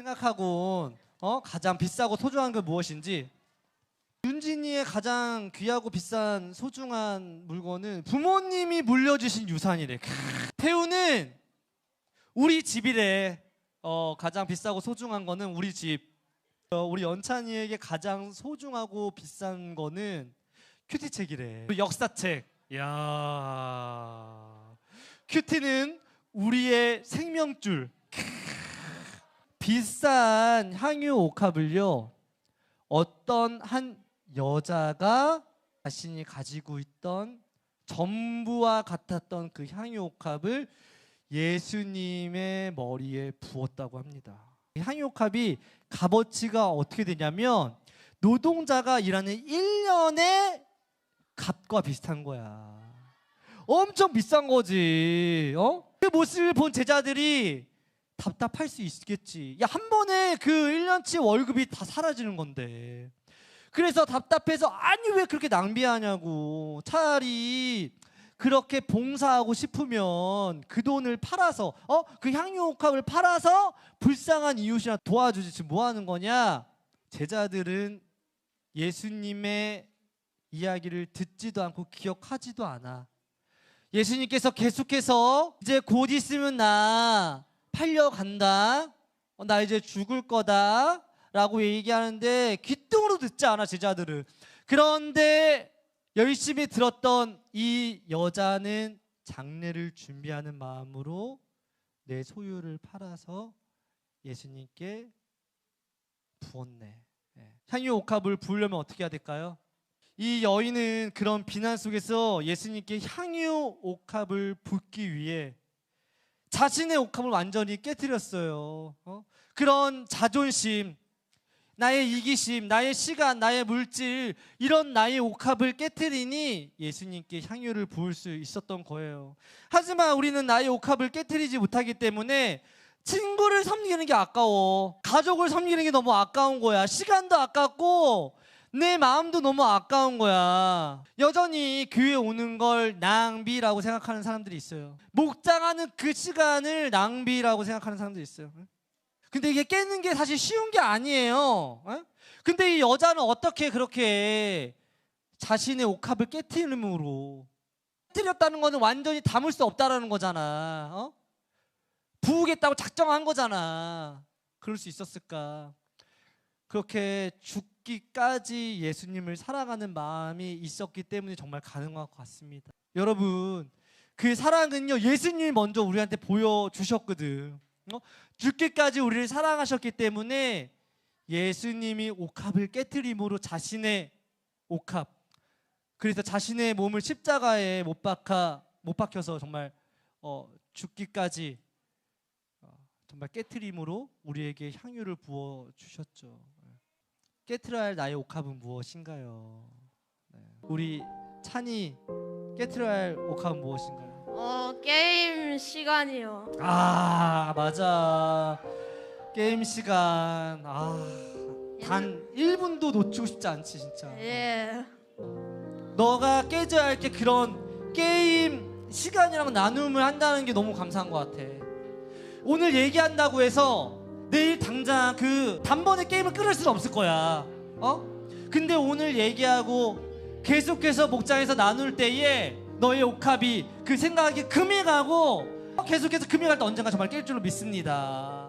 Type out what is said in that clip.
생각하고 어 가장 비싸고 소중한 게 무엇인지 윤진이의 가장 귀하고 비싼 소중한 물건은 부모님이 물려주신 유산이래. 크. 태우는 우리 집이래. 어 가장 비싸고 소중한 거는 우리 집. 어, 우리 연찬이에게 가장 소중하고 비싼 거는 큐티 책이래. 역사책. 야. 큐티는 우리의 생명줄. 크. 비싼 향유 옥합을요. 어떤 한 여자가 자신이 가지고 있던 전부와 같았던 그 향유 옥합을 예수님의 머리에 부었다고 합니다. 이 향유 옥합이 값어치가 어떻게 되냐면 노동자가 일하는 1년의 값과 비슷한 거야. 엄청 비싼 거지. 어? 그 모습을 본 제자들이 답답할 수 있겠지. 야, 한 번에 그 1년치 월급이 다 사라지는 건데. 그래서 답답해서 아니 왜 그렇게 낭비하냐고. 차라리 그렇게 봉사하고 싶으면 그 돈을 팔아서 어? 그 향유옥합을 팔아서 불쌍한 이웃이나 도와주지. 지금 뭐 하는 거냐? 제자들은 예수님의 이야기를 듣지도 않고 기억하지도 않아. 예수님께서 계속해서 이제 곧 있으면 나 팔려간다. 어, 나 이제 죽을 거다. 라고 얘기하는데 귀뚱으로 듣지 않아 제자들은. 그런데 열심히 들었던 이 여자는 장례를 준비하는 마음으로 내 소유를 팔아서 예수님께 부었네. 예. 향유 옥합을 부으려면 어떻게 해야 될까요? 이 여인은 그런 비난 속에서 예수님께 향유 옥합을 붓기 위해 자신의 옥합을 완전히 깨뜨렸어요. 어? 그런 자존심, 나의 이기심, 나의 시간, 나의 물질 이런 나의 옥합을 깨뜨리니 예수님께 향유를 부을 수 있었던 거예요. 하지만 우리는 나의 옥합을 깨뜨리지 못하기 때문에 친구를 섬기는 게 아까워. 가족을 섬기는 게 너무 아까운 거야. 시간도 아깝고 내 마음도 너무 아까운 거야. 여전히 교회 오는 걸 낭비라고 생각하는 사람들이 있어요. 목장하는 그 시간을 낭비라고 생각하는 사람들이 있어요. 근데 이게 깨는 게 사실 쉬운 게 아니에요. 에? 근데 이 여자는 어떻게 그렇게 자신의 옥합을 깨트림으로 깨뜨렸다는 거는 완전히 담을 수 없다라는 거잖아. 어? 부으겠다고 작정한 거잖아. 그럴 수 있었을까? 그렇게 죽 기까지 예수님을 사랑하는 마음이 있었기 때문에 정말 가능한 것 같습니다. 여러분, 그 사랑은요, 예수님이 먼저 우리한테 보여주셨거든. 어? 죽기까지 우리를 사랑하셨기 때문에 예수님이 옥합을 깨뜨림으로 자신의 옥합, 그래서 자신의 몸을 십자가에 못 박아 못 박혀서 정말 어, 죽기까지 어, 정말 깨트림으로 우리에게 향유를 부어 주셨죠. 깨트려야 할 나의 옥합은 무엇인가요? 네. 우리 찬이 깨트려야 할 옥합은 무엇인가요? 어 게임 시간이요. 아 맞아 게임 시간 아단 1분도 놓치고 싶지 않지 진짜 예. 너가 깨져야 할 게 그런 게임 시간이랑 나눔을 한다는 게 너무 감사한 것 같아. 오늘 얘기한다고 해서 내일 당장 그 단번에 게임을 끊을 수는 없을 거야. 어? 근데 오늘 얘기하고 계속해서 목장에서 나눌 때에 너의 옥합이 그 생각이 금이 가고 계속해서 금이 갈 때 언젠가 정말 깰 줄로 믿습니다.